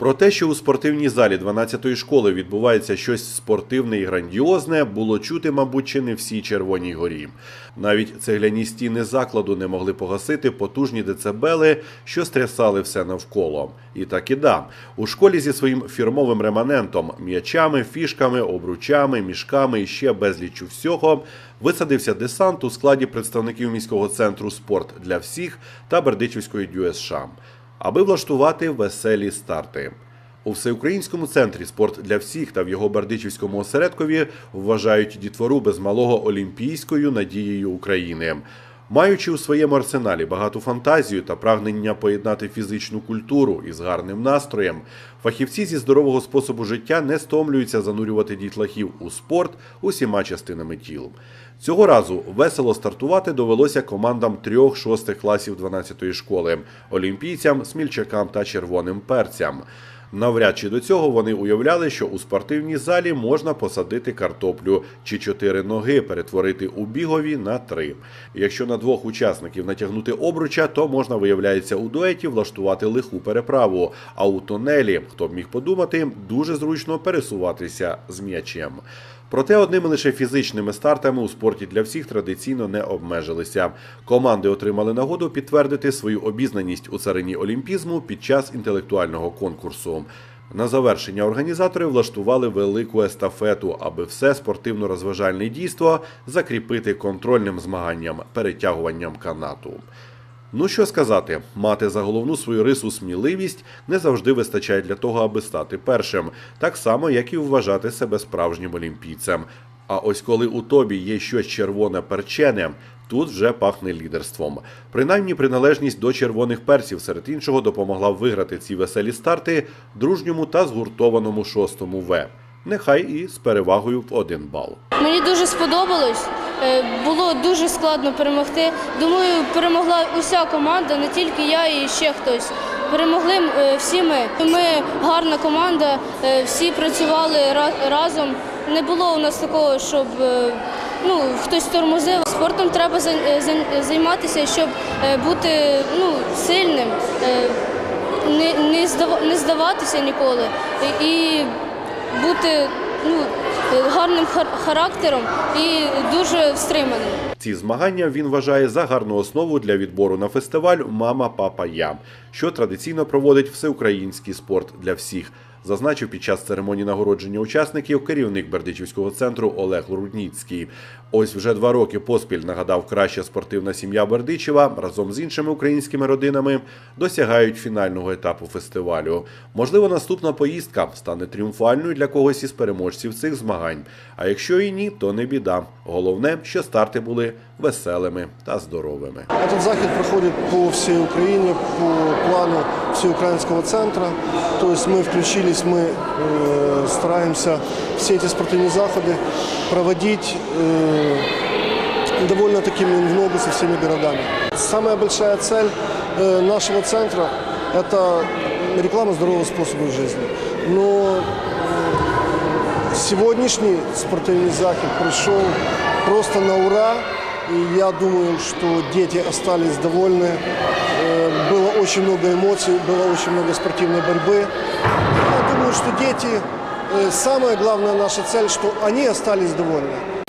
Про те, що у спортивній залі 12-ї школи відбувається щось спортивне і грандіозне, було чути, мабуть, чи не всій Червоній горі. Навіть цегляні стіни закладу не могли погасити потужні децибели, що стрясали все навколо. І так і да. У школі зі своїм фірмовим реманентом, м'ячами, фішками, обручами, мішками і ще безліччю всього висадився десант у складі представників міського центру спорт для всіх та Бердичівської ДЮСШ аби влаштувати веселі старти. У всеукраїнському центрі спорт для всіх та в його бердичівському осередкові вважають дітвору без малого олімпійською надією України. Маючи у своєму арсеналі багату фантазію та прагнення поєднати фізичну культуру із гарним настроєм, фахівці зі здорового способу життя не стомлюються занурювати дітлахів у спорт усіма частинами тіл. Цього разу весело стартувати довелося командам трьох шостих класів 12-ї школи олімпійцям, смільчакам та червоним перцям. Навряд чи до цього вони уявляли, що у спортивній залі можна посадити картоплю чи чотири ноги перетворити у бігові на три. Якщо на двох учасників натягнути обруча, то можна, виявляється, у дуеті влаштувати лиху переправу. А у тунелі, хто б міг подумати, дуже зручно пересуватися з м'ячем. Проте одними лише фізичними стартами у спорті для всіх традиційно не обмежилися. Команди отримали нагоду підтвердити свою обізнаність у царині олімпізму під час інтелектуального конкурсу. На завершення організатори влаштували велику естафету, аби все спортивно-розважальне дійство закріпити контрольним змаганням перетягуванням канату. Ну що сказати, мати за головну свою рису сміливість не завжди вистачає для того, аби стати першим, так само як і вважати себе справжнім олімпійцем. А ось коли у тобі є щось червоне перчене, тут вже пахне лідерством. Принаймні, приналежність до червоних перців серед іншого допомогла виграти ці веселі старти дружньому та згуртованому шостому В. Нехай і з перевагою в один бал. Мені дуже сподобалось. Е, Було дуже складно перемогти. Думаю, перемогла уся команда, не тільки я і ще хтось. Перемогли е, всі ми. Ми гарна команда, е, всі працювали разом. Не було у нас такого, щоб ну, хтось тормозив. Спортом треба зай- зай- займатися, щоб бути ну, сильним, не, не здаватися ніколи. І бути ну, гарним хар- характером і дуже стриманим. Ці змагання він вважає за гарну основу для відбору на фестиваль Мама, папа, я, що традиційно проводить всеукраїнський спорт для всіх. Зазначив під час церемонії нагородження учасників керівник Бердичівського центру Олег Рудніцький. Ось вже два роки поспіль нагадав, краща спортивна сім'я Бердичева разом з іншими українськими родинами досягають фінального етапу фестивалю. Можливо, наступна поїздка стане тріумфальною для когось із переможців цих змагань. А якщо і ні, то не біда. Головне, що старти були веселими та здоровими. Этот заход проходит по всей Украине по плану Всеукраинского центра. То есть мы включились, мы э, стараемся все эти спортивные заходы проводить э, довольно такими в ногу со всеми городами. Самая большая цель э, нашего центра – это реклама здорового способа жизни. Но э, сегодняшний спортивный заход пришел просто на ура. И я думаю, что дети остались довольны. Э, Было очень много эмоций, было очень много спортивной борьбы. Что дети, э, самая главная наша цель, что они остались довольны.